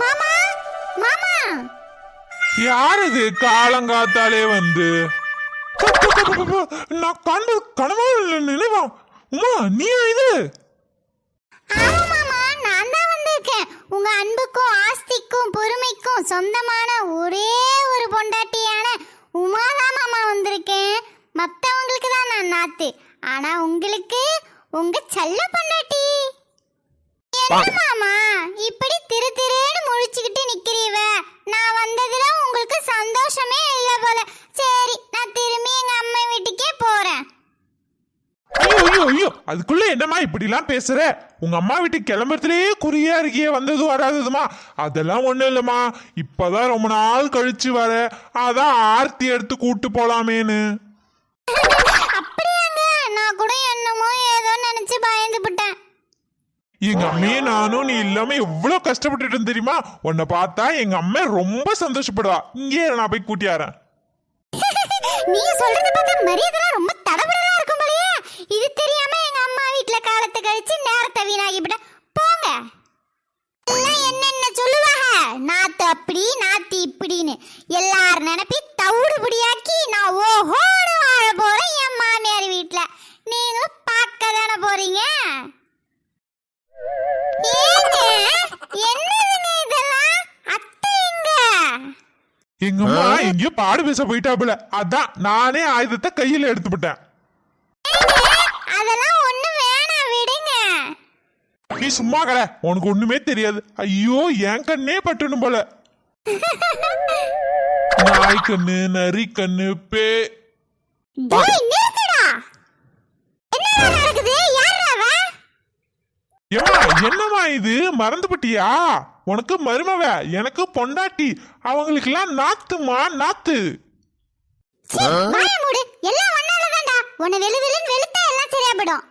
மாமா மாமா. யார் இது காலங்காத்தாலே வந்து? நான் கண்டு கனவா நினைவா உமா நீ இது? ஆமா மாமா நான் தான் வந்திருக்கேன். உங்க அன்புக்கும் ஆஸ்திக்கும் பொறுமைக்கும் சொந்தமான ஒரே ஒரு பொண்டாட்டியான உமா தான் மாமா வந்திருக்கேன். மத்தவங்களுக்கு தான் நான் நாத்து. ஆனா உங்களுக்கு உங்க செல்ல பொண்டாட்டி. மாமா இப்படி திரு திருன்னு முழிச்சுக்கிட்டு நிக்கிறீவ? நான் வந்ததுல உங்களுக்கு சந்தோஷமே இல்ல போல. சரி நான் திரும்பி எங்க அம்மா வீட்டுக்கே போறேன். ஐயோ ஐயோ ஐயோ அதுக்குள்ள என்னம்மா இப்படிலாம் பேசுற? உங்க அம்மா வீட்டுக்கு கிளம்புறதுலயே குறியா இருக்கியே வந்தது வராததுமா? அதெல்லாம் ஒண்ணும் இல்லம்மா. இப்பதான் ரொம்ப நாள் கழிச்சு வர. அதான் ஆர்த்தி எடுத்து கூட்டு போலாமேன்னு. அப்படியாங்க. நான் கூட என்னமோ ஏதோ நினைச்சு பயந்து விட்டேன் எங்க அம்மையே நானும் நீ இல்லாம எவ்வளவு கஷ்டப்பட்டுட்டு தெரியுமா? உன்னை பார்த்தா எங்க அம்மா ரொம்ப சந்தோஷப்படுவா. இங்கே நான் போய் கூட்டியாரேன் நீ சொல்றத பார்த்தா மரியாதைலாம் ரொம்ப தடபடலா இருக்கும் போலயே. இது தெரியாம எங்க அம்மா வீட்ல காலத்தை கழிச்சு நேரத்தை வீணாகிவிட போங்க. எல்லாம் என்னென்ன சொல்லுவாங்க? நாத்து அப்படி நாத்து இப்படின்னு. எல்லார் நினைப்பி தவிடு புடியாக்கி நான் ஓஹோன்னு வாழ போறேன் என் மாமியார் வீட்ல. நீங்களும் பார்க்க தானே போறீங்க? எங்க எங்க அம்மா எங்கேயோ பாடு பேச போயிட்டாப்புல. அதான் நானே ஆயுதத்தை கையில எடுத்துவிட்டேன் அதெல்லாம் ஒண்ணு வேணாம் விடுங்க. நீ சும்மா கட உனக்கு ஒண்ணுமே தெரியாது. ஐயோ என் கண்ணே பட்டணும் போல. நாய் கண்ணு நரி கண்ணு பே நிறுத்துடா என்னடா நடக்குது யாரா என்னம்மா இது? மறந்துபட்டியா? உனக்கு மருமவ எனக்கு பொண்டாட்டி. அவங்களுக்கெல்லாம் நாத்துமா நாத்து. சீ, வாயை மூடு. எல்லாம் ஒன்னால தான்டா. உன்னை வெளு வெளுன்னு வெளுத்தா எல்லாம் சரியா போயிடும்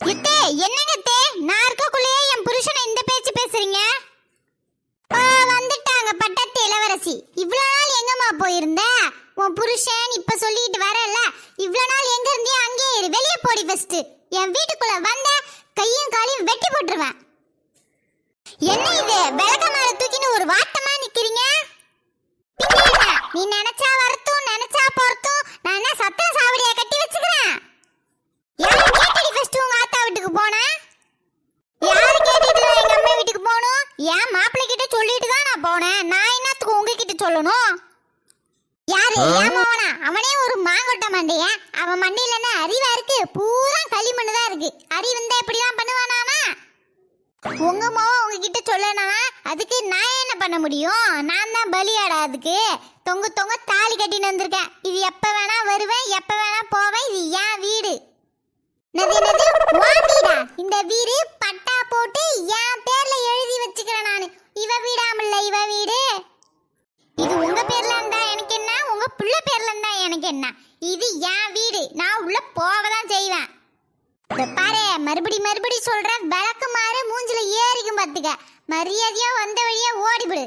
இத்தே என்னங்க தே நான் இருக்கக்குள்ளேயே என் புருஷனை இந்த பேச்சு பேசுறீங்க? ஆ, வந்துட்டாங்க பட்டத்து இளவரசி. இவ்வளோ நாள் எங்கம்மா போயிருந்த? உன் புருஷன் இப்ப சொல்லிட்டு வரல. இவ்வளோ நாள் எங்க இருந்தியோ அங்கேயே இரு. வெளியே போடி ஃபர்ஸ்ட் என் வீட்டுக்குள்ள வந்த கையும் காலையும் வெட்டி போட்டுருவேன். என்ன இது? விளக்க மேல தூக்கின்னு ஒரு வாட்டமா நிக்கிறீங்க? நீ நினைச்சா வரட்டும் நினைச்சா பொறுத்தும். நான் என்ன சத்திர சாவடியா கட்டி வச்சுக்கிறேன்? யாரு கேட்டடி ஃபர்ஸ்ட் உங்க ஆத்தா வீட்டுக்கு போனேன் யாரு நான் எங்க அம்மா வீட்டுக்கு போகணும் என் மாப்பிள்ளை கிட்ட சொல்லிட்டு தான் நான் போனேன். நான் என்னத்துக்கு உங்ககிட்ட சொல்லணும்? யாரு? ஏமாவனா அவனே ஒரு மாங்கொட்ட மண்டையன். அவன் மண்டையில என்ன அறிவா இருக்கு? பூரா களிமண்ணு தான் இருக்கு. அறிவு இருந்தா இப்படிலாம் பண்ணுவானா அவன்? உங்க மாவா உங்ககிட்ட சொல்லனா அதுக்கு நான் என்ன பண்ண முடியும்? நான் தான் பலியாடா அதுக்கு. தொங்க தொங்க தாலி கட்டின்னு வந்திருக்கேன். இது எப்ப வேணா வருவேன் எப்ப வேணா போவேன். இது என் வீடு. நதி நதி இந்த வீடு பட்டா போட்டு என் பேர்ல எழுதி வச்சுக்கிறேன் நானு. இவ வீடாமல்ல இவ வீடு. இது உங்க பேர்ல இருந்தா எனக்கு என்ன? உங்க பிள்ளை பேர்ல இருந்தா எனக்கு என்ன? இது என் வீடு. நான் உள்ள போவதான் செய்வேன். பாரு மறுபடி மறுபடி சொல்ற விளக்கு மாறு மூஞ்சில ஏறிக்கும் பாத்துக்க. மரியாதையா வந்த வழியா ஓடிவிடு.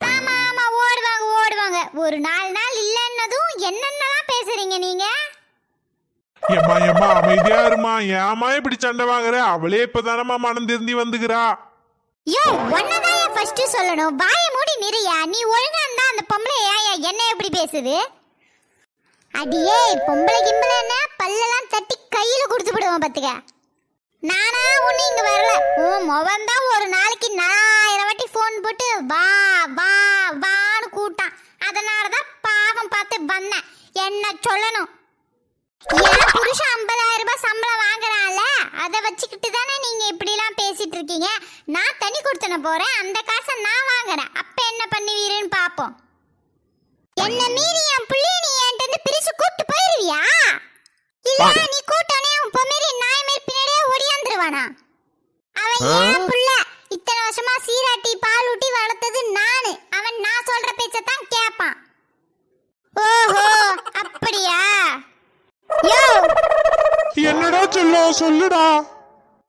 ஆமா ஆமா ஓடுவாங்க ஓடுவாங்க. ஒரு நாலு நாள் இல்லைன்னதும் என்னென்னலாம் பேசுறீங்க நீங்க? ஏம்மா ஏம்மா அமைதியா இருமா ஏமா இப்படி சண்டை வாங்குற? அவளே இப்பதானம்மா மனம் திருந்தி வந்துக்கிறா யோ ஒன்னதான் ஃபர்ஸ்ட் சொல்லணும். வாய மூடி நிறையா. நீ ஒழுங்கா இருந்தா அந்த பொம்பளை ஏன் என்ன எப்படி பேசுது? அடியே பொம்பளை கிம்பளைன்னா பல்லெல்லாம் தட்டி கையில கொடுத்து விடுவோம் பாத்துக்க. நானா ஒண்ணு இங்க வரல. உன் முகம் தான் ஒரு நாளைக்கு நாலாயிரம் வாட்டி ஃபோன் போட்டு வா வா வான்னு கூட்டான் அதனாலதான் பாவம் பார்த்து வந்தேன். என்ன சொல்லணும்? என் புருஷன் ஐம்பதாயிரம் ரூபாய் சம்பளம் வாங்குறான்ல? அதை வச்சுக்கிட்டு தானே நீங்க இப்படிலாம் பேசிட்டு இருக்கீங்க? நான் தனி கொடுத்தன போறேன். அந்த காசை நான் வாங்குறேன். அப்ப என்ன பண்ணுவீருன்னு பாப்போம் என்ன மீறி என் புள்ளைய நீ என்கிட்ட இருந்து பிரிச்சு கூட்டு போயிருவியா? இல்ல நீ கூட்டானே உன் பொம்மேரி நாய் மேல் பின்னாடியே ஓடியாந்துருவானா? அவன் என் புள்ள? இத்தனை வருஷமா சீராட்டி பால் ஊட்டி வளர்த்தது நானு. அவன் நான் சொல்ற பேச்சத்தான் கேட்பான் ஓஹோ அப்படியா? யோ! என்னடா சொல்லும் சொல்லுடா.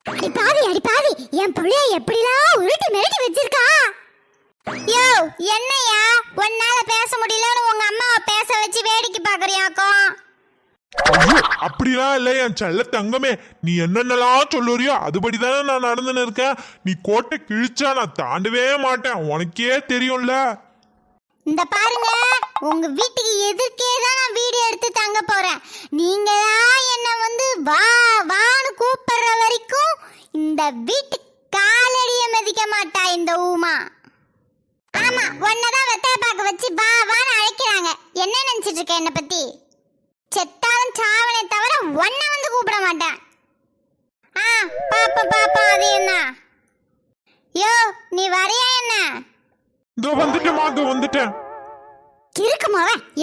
அடி பாவி அடி பாவி என் புள்ளைய எப்படிலாம் உருட்டி மிரட்டி வச்சிருக்கா? யோ என்னையா? உன்னால பேச முடியலன்னு உங்க அம்மாவை பேச வச்சு வேடிக்கை பாக்குறியாக்கும் அப்படிலாம் இல்ல என் செல்ல தங்கமே. நீ என்னென்னலாம் சொல்லுறியோ அதுபடிதானே நான் நடந்துன்னு இருக்கேன். நீ கோட்டை கிழிச்சா நான் தாண்டவே மாட்டேன். உனக்கே தெரியும்ல. இந்த பாருங்க உங்க வீட்டுக்கு எதிர்க்கே தான் நான் வீடியோ எடுத்து தங்க போறேன். நீங்க தான் என்ன வந்து வா வான்னு கூப்பிடுற வரைக்கும் இந்த வீட்டு காலடிய மதிக்க மாட்டா இந்த ஊமா. ஆமா உன்னதான் வெத்தலை பாக்க வச்சு வா வான்னு அழைக்கிறாங்க. என்ன நினைச்சிட்டு இருக்க என்ன பத்தி? செத்தாலும் சாவனே தவிர ஒன்ன வந்து கூப்பிட மாட்டேன். ஆ பாப்பா பாப்பா அது என்ன? யோ நீ வரையா என்ன? இதோ வந்துட்டேமா இதோ வந்துட்டேன். கிறுக்கு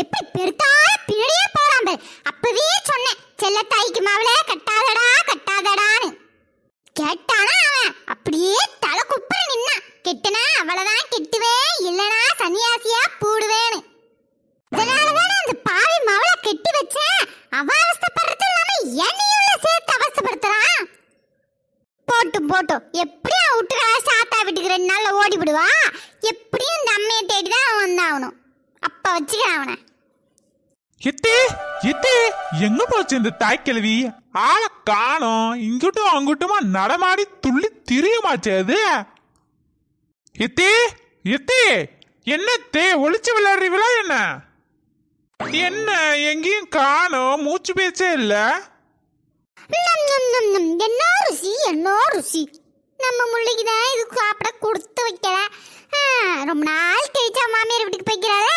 எப்படி பெருத்தால பின்னாடியே போறான் அப்பவே சொன்னேன் செல்ல தாய்க்கு மாவளே கட்டாதடா கட்டாதடான்னு. கேட்டானா அவன் அப்படியே கெட்டுனா அவ்வளவுதான் கெட்டுவேன் இல்லனா சன்னியாசியா பூடுவேன்னு. இதனாலதானே அந்த பாவி மவளை கெட்டி வச்சேன் அவ அவஸ்தப்படுறது இல்லாம என்னையும் சேர்த்து அவஸ்தைப்படுத்துறான். போட்டும் போட்டும். எப்படி விட்டுறா சாத்தா வீட்டுக்கு ரெண்டு நாள்ல ஓடி விடுவா எப்படியும் இந்த அம்மையை தேடி தான் அவன் வந்தாகணும். அப்ப வச்சுக்கிறான் அவனை. எத்தே எத்தே எங்க போச்சு இந்த தாய்க்கிழவி ஆளை காணோம். இங்கிட்டும் அங்கிட்டுமா நடமாடி துள்ளி திரியுமாச்சே அது? எத்தே எத்தே என்னத்தே ஒளிச்சு விளையாடுறீங்களா என்ன? என்ன எங்கேயும் காணோம் மூச்சு பேச்சே இல்ல? என்ன ருசி என்ன ருசி? நம்ம முள்ளைக்கு தான் இது சாப்பிட கொடுத்து வைக்கல. ரொம்ப நாள் கழிச்சா மாமியார் வீட்டுக்கு போய்க்கிறாள.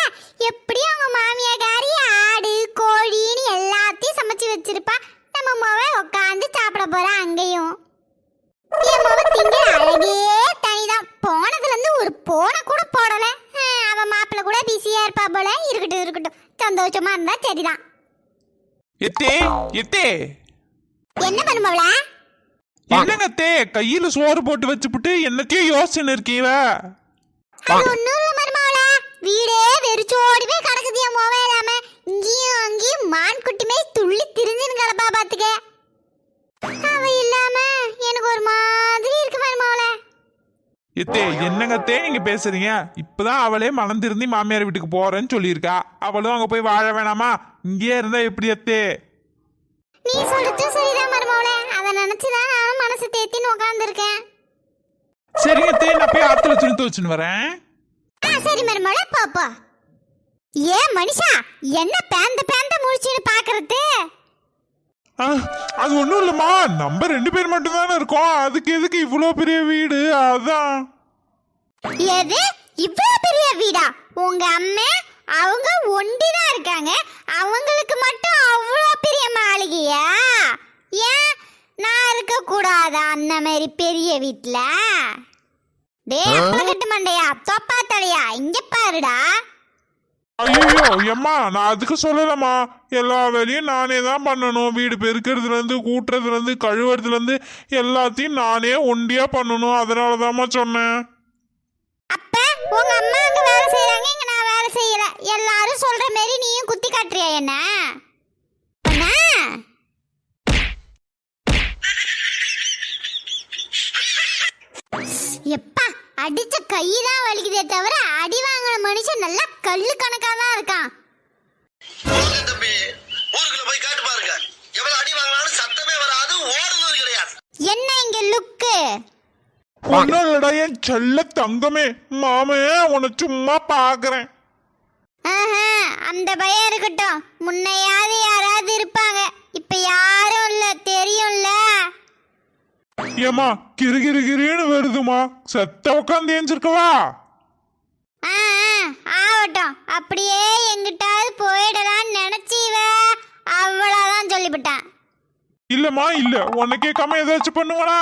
எப்படி அவங்க மாமியாக்காரி ஆடு கோழின்னு எல்லாத்தையும் சமைச்சு வச்சிருப்பா. நம்ம மொவ உட்காந்து சாப்பிட போறா அங்கேயும். அழகே தனிதான். போனதுல இருந்து ஒரு போன கூட போடல. அவ மாப்பிள்ள கூட பிஸியா இருப்பா போல. இருக்கட்டும் இருக்கட்டும். சந்தோஷமா இருந்தா சரிதான். எத்தே எத்தே. என்ன பண்ணுமவள என்னங்க தே கையில சோறு போட்டு வச்சுப்புட்டு என்னத்தையும் யோசனை இருக்கீவ. அது ஒண்ணும் இல்ல மருமவள வீடே வெறிச்சோடி போய் கிடக்குது என் மொபைல் இல்லாம இங்கேயும் அங்கேயும் மான் குட்டிமே துள்ளி திரிஞ்சுன்னு கிடப்பா பாத்துக்க. அவ இல்லாம எனக்கு ஒரு மாதிரி இருக்கு மருமவள எத்தே என்னங்க தே நீங்க பேசுறீங்க? இப்பதான் அவளே மலர்ந்திருந்தி மாமியார் வீட்டுக்கு போறேன்னு சொல்லியிருக்கா. அவளும் அங்க போய் வாழ வேணாமா? இங்கேயே இருந்தா எப்படி எத்தே? நீ சொல்றது சரிதான் மருமவள அதை நினைச்சுதான் நானும் மனசு தேத்தின்னு உட்காந்துருக்கேன் சரிங்க தே நான் போய் ஆத்துல துணி துவச்சுன்னு வரேன். ஆ சரி மருமவள பாப்பா ஏன் மனுஷா என்ன பேந்த பேந்த முழிச்சுன்னு பாக்குறது? அது ஒன்றும் இல்லைம்மா. நம்ம ரெண்டு பேர் மட்டும்தானே இருக்கோம். அதுக்கு எதுக்கு இவ்வளோ பெரிய வீடு? அதான். எது? இவ்வளோ பெரிய வீடா? உங்க அம்மா அவங்க ஒண்டிதான் இருக்காங்க. அவங்களுக்கு மட்டும் அவ்வளோ பெரிய மாளிகையா? ஏன்? நான் இருக்க கூடாதா அந்த மாதிரி பெரிய வீட்டில் டேய் அப்பளக்கட்டு மண்டையா? தொப்பா தலையா? இங்க பாருடா. ஐயோ எம்மா நான் அதுக்கு சொல்லலம்மா. எல்லா வேலையும் நானே தான் பண்ணணும். வீடு பெருக்கிறதுலேருந்து கூட்டுறதுலேருந்து கழுவுறதுலேருந்து எல்லாத்தையும் நானே ஒண்டியா பண்ணணும். அதனால தாம்மா சொன்னேன். அப்ப உங்க அம்மா அங்க வேலை செய்யறாங்க இங்க நான் வேலை செய்யல. எல்லாரும் சொல்ற மாதிரி நீயும் குத்தி காட்டுறியா என்ன? அண்ணா! எப்பா அடிச்ச கை தான் வலிக்குதே தவிர அடி வாங்கின மனுஷன் நல்லா கல்லு கணக்கா தான் இருக்கான் தம்பி ஊருக்குள்ள போய் காட்டு பாருங்க. எவ்வளவு அடி வாங்கினாலும் சத்தமே வராது ஓடுனது கிடையாது. என்ன இங்க லுக்கு ஒன்னும் இல்லடா என் செல்ல தங்கமே மாமே உன்னை சும்மா பாக்குறேன். ஆஹா, அந்த பயம் இருக்கட்டும். முன்னையாவது யாராவது இருப்பாங்க. இப்ப யாரும் இல்ல தெரியும்ல. ஏமா கிரு கிரு கிருன்னு வருதுமா செத்த உட்காந்து ஏஞ்சிருக்கவா? ஆ, ஆ, ஆகட்டும். அப்படியே எங்கிட்டாவது போயிடலாம்னு நினைச்சீவ அவ்வளவுதான் சொல்லிவிட்டான் இல்லம்மா இல்ல. உன்னை கேட்காம ஏதாச்சும் பண்ணுவானா?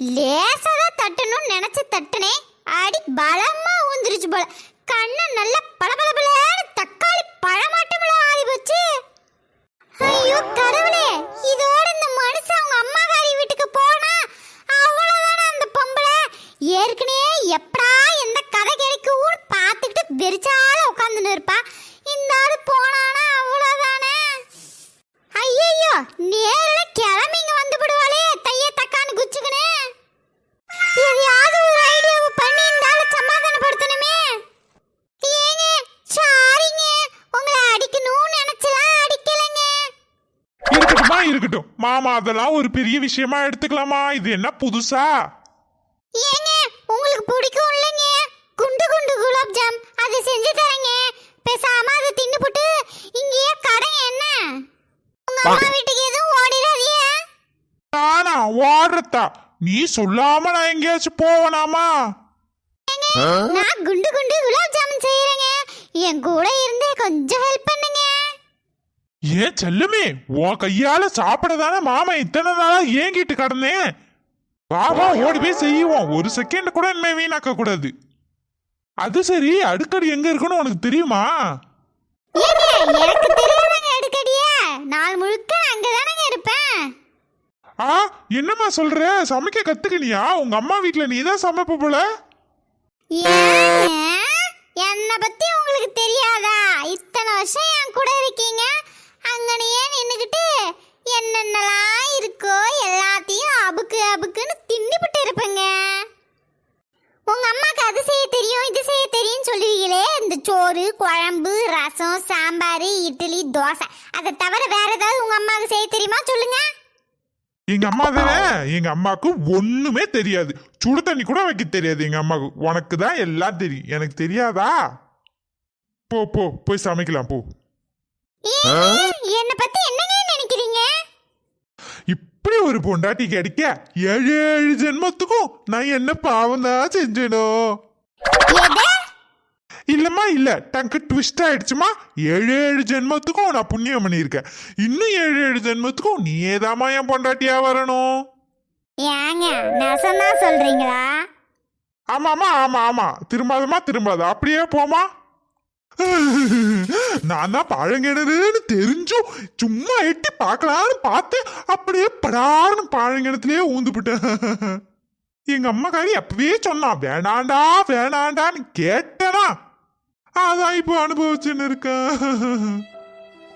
லேசாதான் தட்டணும்னு நினைச்சு தட்டுனே அடி பலமா ஊந்துருச்சு போல. கண்ணு நல்ல பளபளபளன்னு தக்காளி பழமாட்டமுல அதெல்லாம் ஒரு பெரிய விஷயமா எடுத்துக்கலாமா? இது என்ன புதுசா? ஏங்க உங்களுக்கு பிடிக்கும் இல்லைங்க. குண்டு குண்டு குலாப் ஜாம். அது செஞ்சு தரேங்க. பேசாம அதை தின்னுபுட்டு இங்கேயே கடை என்ன? உங்க அம்மா வீட்டுக்கு எதுவும் ஓடிடாதீங்க. நானா ஓடுறதா? நீ சொல்லாம நான் எங்கேயாச்சும் போவனாமா? நான் குண்டு குண்டு குலாப் ஜாமுன் செய்யறேங்க. என் கூட இருந்து கொஞ்சம் ஹெல்ப் பண்ணுங்க. ஏன் செல்லுமே உன் கையால சாப்பிட தானே மாமா இத்தனை நாளா ஏங்கிட்டு கிடந்தேன் வா வா ஓடி போய் செய்வோம் ஒரு செகண்ட் கூட என்ன வீணாக்க கூடாது. அது சரி அடுக்கடி எங்க இருக்குன்னு உனக்கு தெரியுமா? எனக்கு தெரியாதங்க அடிக்கடியே. நாள் முழுக்க அங்கதானங்க இருப்பேன். ஆ என்னம்மா சொல்ற? சமைக்க கத்துக்கினியா? உங்க அம்மா வீட்ல நீ தான் சமைப்ப போல? என்னை பத்தி உங்களுக்கு தெரியாதா? இத்தனை வருஷம் என் கூட இருக்கீங்க. அங்கனையே நின்றுக்கிட்டு என்னென்னலாம் இருக்கோ எல்லாத்தையும் அபுக்கு அபுக்குன்னு தின்னுபிட்டு இருப்பேங்க. உங்க அம்மாக்கு அது செய்ய தெரியும் இது செய்ய தெரியும் சொல்லுவீங்களே இந்த சோறு குழம்பு ரசம் சாம்பார் இட்லி தோசை. அதை தவிர வேற ஏதாவது உங்க அம்மாவுக்கு செய்ய தெரியுமா? சொல்லுங்க. எங்க அம்மா தானே எங்க அம்மாவுக்கு ஒண்ணுமே தெரியாது. சுடு தண்ணி கூட வைக்க தெரியாது எங்க அம்மாவுக்கு. உனக்கு தான் எல்லாம் தெரியும். எனக்கு தெரியாதா? போ போ போய் சமைக்கலாம் போ. என்னை பத்தி என்னங்க நினைக்கிறீங்க? இப்படி ஒரு பொண்டாட்டி கிடைக்க ஏழு ஏழு ஜென்மத்துக்கும் நான் என்ன பாவம் தான் செஞ்சேனோ? எதை? இல்லம்மா இல்ல. டங்கு ட்விஸ்ட் ஆயிடுச்சுமா ஏழு ஏழு ஜென்மத்துக்கும் நான் புண்ணியம் பண்ணியிருக்கேன். இன்னும் ஏழு ஏழு ஜென்மத்துக்கும் நீ ஏதாம்மா என் பொண்டாட்டியா வரணும்? ஏங்க நெசந்தான் சொல்றீங்களா? ஆமாமா ஆமா ஆமா. திரும்பாதமா திரும்பாத. அப்படியே போமா நான் தான் பழங்கிணறுன்னு தெரிஞ்சும் சும்மா எட்டி பார்க்கலான்னு பார்த்தேன். அப்படியே படார்னு பழங்கிணத்துலயே ஊந்துபிட்டேன். எங்க அம்மாக்காரி அப்பவே சொன்னான் வேணாண்டா வேணாண்டான்னு கேட்டனா? அதான் இப்போ அனுபவிச்சுன்னு இருக்கேன்.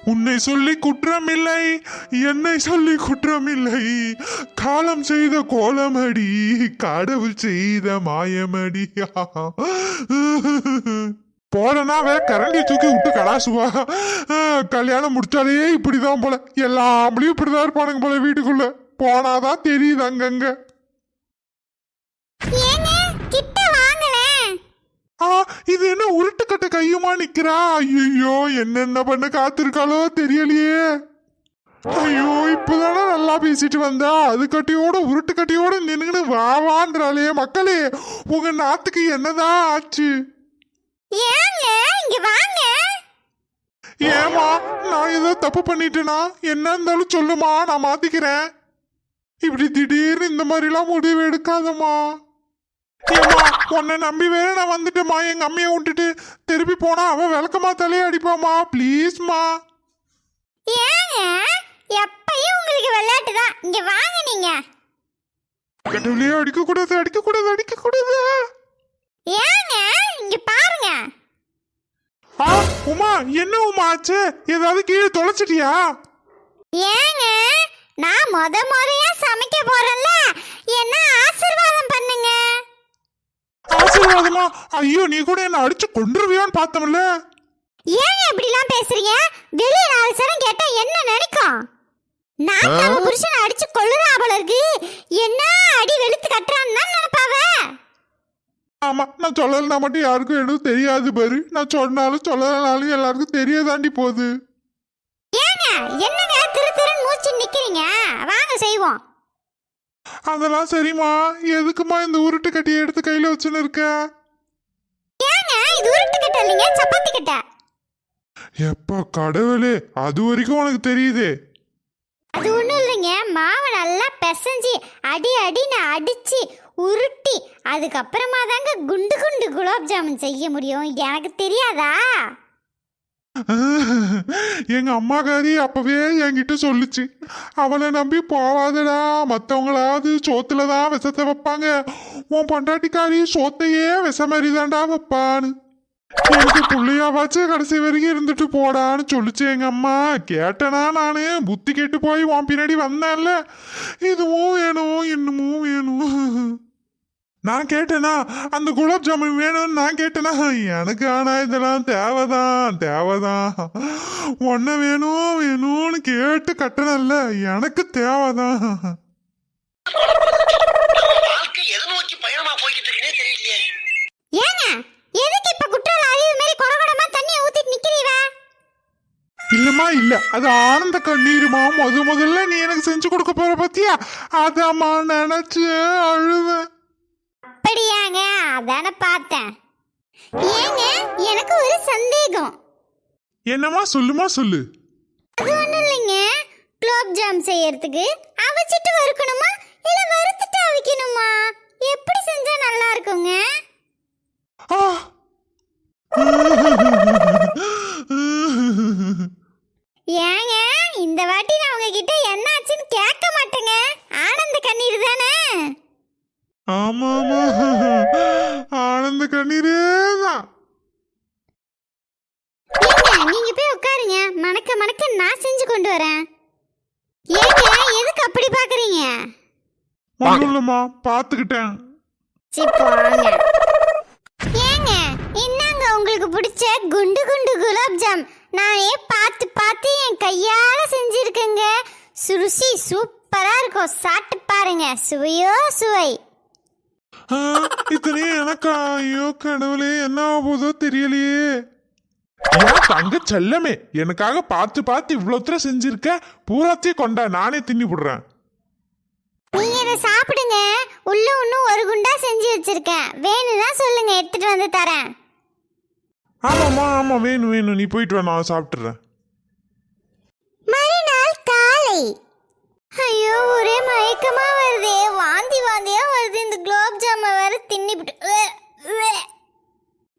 உன்னை சொல்லி குற்றமில்லை என்னை சொல்லி குற்றமில்லை. காலம் செய்த கோலமடி கடவுள் செய்த மாயமடி. போறனா வேற கரண்டி தூக்கி விட்டு கடாசுவா. கல்யாணம் முடிச்சாலே இப்படிதான் போல. எல்லா ஆம்பளையும் இப்படிதான் இருப்பானுங்க போல வீட்டுக்குள்ள. போனாதான் தெரியுது அங்கங்க. இது என்ன உருட்டுக்கட்ட கையுமா நிக்கிறா? ஐயோ என்னென்ன பண்ண காத்திருக்காளோ தெரியலையே. ஐயோ இப்பதானே நல்லா பேசிட்டு வந்தா. அது கட்டியோட உருட்டு கட்டியோட நின்னுங்கன்னு வா வான்றாளே மக்களே. உங்க நாத்துக்கு என்னதான் ஆச்சு? ஏங்க இங்க வாங்க. ஏமா நான் ஏதோ தப்பு பண்ணிட்டேனா? என்ன இருந்தாலும் சொல்லுமா நான் மாத்திக்கிறேன். இப்படி திடீர்னு இந்த மாதிரிலாம் முடிவு எடுக்காதம்மா. ஏமா உன்னை நம்பி வேற நான் வந்துட்டேம்மா. எங்க அம்மையை விட்டுட்டு திருப்பி போனா அவன் விளக்கமா தலையே அடிப்பாமா ப்ளீஸ்மா ஏங்க எப்பயும் உங்களுக்கு விளையாட்டு தான். இங்க வாங்க நீங்க. கடவுளே அடிக்க கூடாது அடிக்க கூடாது அடிக்க கூடாது ஏங்க இங்க பாருங்க. ஆ உமா என்ன உமா ஆச்சு? ஏதாவது கீழே தொலைச்சிட்டியா? ஏங்க நான் முத முறையா சமைக்க போறேன்ல. என்ன ஆசீர்வாதம் பண்ணுங்க? ஆசீர்வாதமா? ஐயோ நீ கூட என்ன அடிச்சு கொண்டுருவியான்னு பார்த்தோம்ல. ஏங்க இப்படிலாம் பேசுறீங்க? வெளிய நாலு சரம் கேட்டா என்ன நினைக்கும்? நான் நம்ம புருஷனை அடிச்சு கொள்ளுறா போல இருக்கு. என்ன அடி வெளுத்து நினைப்பாவ ஆமா நான் சொல்லலைன்னா மட்டும் யாருக்கும் எதுவும் தெரியாது பாரு. நான் சொன்னாலும் சொல்லலைனாலும் எல்லாருக்கும் தெரியதாண்டி போகுது. ஏங்க என்னங்க திரு திருன்னு மூச்சு நிக்கிறீங்க? வாங்க செய்வோம். அதெல்லாம் சரிம்மா. எதுக்குமா இந்த உருட்டு கட்டியை எடுத்து கையில வச்சுன்னு இருக்க? ஏங்க இது உருட்டு கட்ட இல்லைங்க சப்பாத்தி கட்ட. எப்பா கடவுளே அது வரைக்கும் உனக்கு தெரியுதே. அது ஒண்ணும் இல்லைங்க மாவை நல்லா பிசைஞ்சு அடி அடின்னு அடிச்சு உருட்டி. அதுக்கப்புறமா தாங்க குண்டு குண்டு குலாப் ஜாமுன் செய்ய முடியும். எனக்கு தெரியாதா? எங்க அம்மாக்காரி அப்பவே என்கிட்ட சொல்லுச்சு. அவளை நம்பி போவாதடா. மத்தவங்களாவது சோத்துல தான் விஷத்தை வைப்பாங்க. உன் பொண்டாட்டிக்காரி சோத்தையே விஷ மாதிரி தான்டா வைப்பான்னு. எனக்கு புள்ளையாவாச்சும் கடைசி வரைக்கும் இருந்துட்டு போடான்னு சொல்லுச்சு எங்க அம்மா. கேட்டனா நானு. புத்தி கெட்டு போய் உன் பின்னாடி வந்தேன்ல. இதுவும் வேணும் இன்னமும் வேணும். நான் கேட்டேனா அந்த குலாப் ஜாமுன் வேணும்னு நான் கேட்டேனா எனக்கு ஆனா இதெல்லாம் தேவைதான் தேவைதான். ஒன்ன வேணும் வேணும்னு கேட்டு கட்டணம்ல எனக்கு தேவைதான். இல்லம்மா இல்ல. அது ஆனந்த கண்ணீருமா? முத முதல்ல நீ எனக்கு செஞ்சு கொடுக்க போற பத்தியா? அதாம்மா நினைச்சு அழுவேன். அதான பார்த்தேன். ஏங்க எனக்கு ஒரு சந்தேகம். என்னம்மா சொல்லுமா சொல்லு. அது ஒண்ணும் இல்லைங்க. குலோப் ஜாம் செய்யறதுக்கு அவிச்சிட்டு வறுக்கணுமா? இல்ல வறுத்துட்டு அவிக்கணுமா? எப்படி செஞ்சா நல்லா இருக்குங்க. ஏங்க இந்த வாட்டி நான் உங்ககிட்ட என்ன ஆச்சுன்னு கேட்க மாட்டேங்க. ஆனந்த கண்ணீர் தானே? ஆமாமா. ஆனந்த கண்ணீரே தான் நீங்க போய் உட்காருங்க. மணக்க மணக்க நான் செஞ்சு கொண்டு வரேன். ஏங்க எதுக்கு அப்படி பாக்குறீங்க? சரி போங்க. ஏங்க இன்னாங்க உங்களுக்கு பிடிச்ச குண்டு குண்டு குலாப் ஜாம்? நானே பார்த்து பார்த்து என் கையால செஞ்சிருக்கேங்க. சுருசி சூப்பரா இருக்கும். சாப்பிட்டு பாருங்க. சுவையோ சுவை. ஆ, இத்தனையும் எனக்கா? ஐயோ கடவுளே என்ன ஆக போதோ தெரியலையே. ஏன் தங்க செல்லமே எனக்காக பார்த்து பார்த்து இவ்வளோத்தர செஞ்சிருக்க? பூராத்தையும் கொண்டா நானே தின்னி விடுறேன் நீங்க இதை சாப்பிடுங்க. உள்ள இன்னும் ஒரு குண்டா செஞ்சு வச்சிருக்கேன். வேணும்னா சொல்லுங்க எடுத்துட்டு வந்து தரேன். ஆமாம்மா ஆமா வேணும் வேணும். நீ போயிட்டு வா நான் சாப்பிட்டுறேன். மறுநாள் காலை. ஐயோ ஒரே மயக்கமா வருதே. வாந்தி வாந்தியா வருது. இந்த குலோப் ஜாம வேற தின்னிபிட்டு.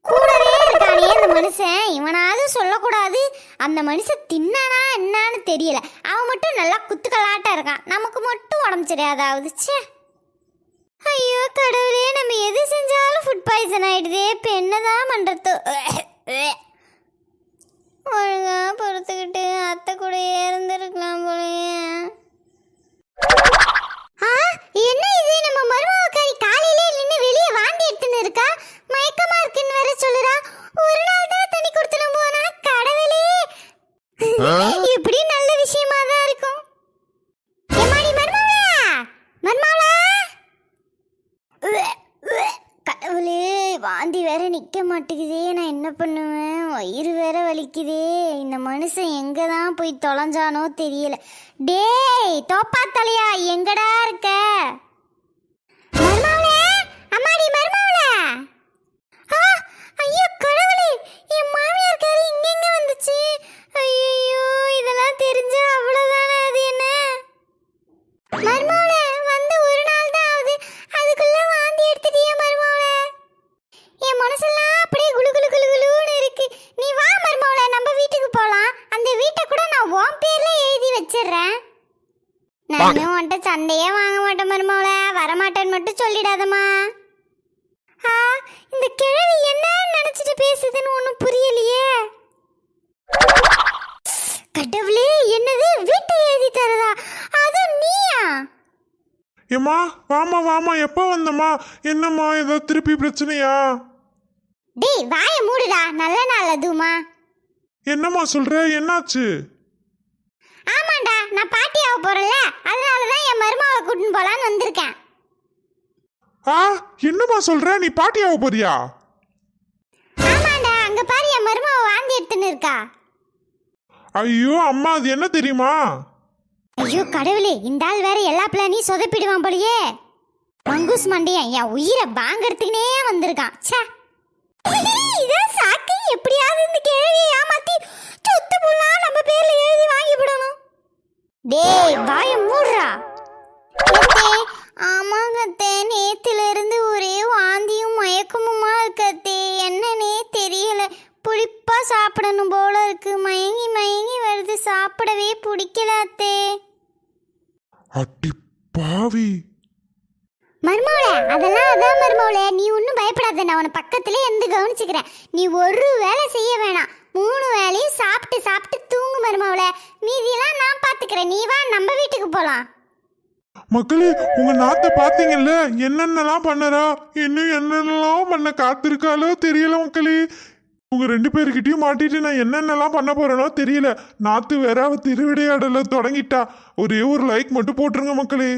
கூடவே இருக்கானே இந்த மனுஷன். இவனாவது சொல்லக்கூடாது. அந்த மனுஷன் தின்னானா என்னன்னு தெரியல. அவன் மட்டும் நல்லா குத்துக்கலாட்டா இருக்கான். நமக்கு மட்டும் உடம்பு சரியாதாவது ச்சே. ஐயோ கடவுளே நம்ம எது செஞ்சாலும் ஃபுட் பாய்சன் ஆயிடுதே. இப்போ என்னதான் பண்ணுறது உவ்வே, ஒழுங்கா பொறுத்துக்கிட்டு அத்தை கூட இருந்திருக்கலாம் போலயே. என்ன இது? நம்ம மருமகக்காரி காலையிலே நின்னு வெளிய வாந்தி எடுத்துன்னு இருக்கா? மயக்கமா இருக்குன்னு வேற சொல்லுறா. ஒரு நாள் தான் தண்ணி கொடுத்துட்டு போனா? கடவுளே. இப்படி நல்ல விஷயமா தான் இருக்கும் எம்மாடி மருமகளா? வாந்தி வேற நிற்க மாட்டேங்குதே. நான் என்ன பண்ணுவேன்? வயிறு வேற வலிக்குதே. இந்த மனுஷன் எங்கே தான் போய் தொலைஞ்சானோ தெரியல. டேய் தோப்பா தலையா எங்கடா இருக்க? நானும் உன்கிட்ட சண்டையே வாங்க மாட்டேன் மருமகளே வரமாட்டேன்னு மட்டும் சொல்லிடாதம்மா. ஆ இந்த கிழவி என்ன நினைச்சிட்டு பேசுதுன்னு ஒன்றும் புரியலையே. கடவுளே என்னது? வீட்டை எழுதி தரதா? அது நீயா? ஏம்மா வாமா வாமா எப்போ வந்தம்மா? என்னம்மா ஏதோ திருப்பி பிரச்சனையா? டேய் வாயை மூடுடா. நல்ல நாள் அதுமா என்னம்மா சொல்ற? என்னாச்சு? ஆமாண்டா நான் பாட்டி ஆக போறேன்ல. அதனால தான் என் மருமாவை கூட்டின்னு போலான்னு வந்திருக்கேன். ஆ என்னம்மா சொல்ற? நீ பாட்டியாக போறியா? ஆமாண்டா அங்க பாரு என் மருமாவை வாந்தி எடுத்துன்னு இருக்கா. ஐயோ அம்மா அது என்ன தெரியுமா? ஐயோ கடவுளே இந்த ஆள் வேற எல்லா பிளானையும் சொதப்பிடுவான் போலயே. மங்கூஸ் மண்டையன் என் உயிரை வாங்கறதுக்குனே வந்திருக்கான். ச்சே. டேய் வாய மூடுறா. அத்தே, ஆமாங்க அத்தே. நேத்துல இருந்து ஒரே வாந்தியும் மயக்கமுமா இருக்கத்தே என்னன்னே தெரியல. புளிப்பா சாப்பிடணும் போல இருக்கு. மயங்கி மயங்கி வருது. சாப்பிடவே பிடிக்கல அத்தே. அட்டி பாவி. மருமவளே அதெல்லாம் அதான் மருமவளே நீ ஒன்றும் பயப்படாத நான் உன பக்கத்துல இருந்து கவனிச்சுக்கிறேன். நீ ஒரு வேலை செய்ய வேணாம். மூணு வேலையும் சாப்பிட்டு சாப்பிட்டு தூங்கு மருமவளே மீதியெல்லாம் நான் பார்த்துக்கிறேன் நீ வா நம்ம வீட்டுக்கு போகலாம் மக்களே உங்க நாத்தை பாத்தீங்கல்ல? என்னென்னலாம் பண்ணறா? இன்னும் என்னென்னலாம் பண்ண காத்திருக்காளோ தெரியல மக்களே. உங்க ரெண்டு பேர்கிட்டயும் மாட்டிட்டு நான் என்னென்னலாம் பண்ண போறேனோ தெரியல. நாத்து வேற திருவிடையாடல தொடங்கிட்டா. ஒரே ஒரு லைக் மட்டும் போட்டுருங்க மக்களே.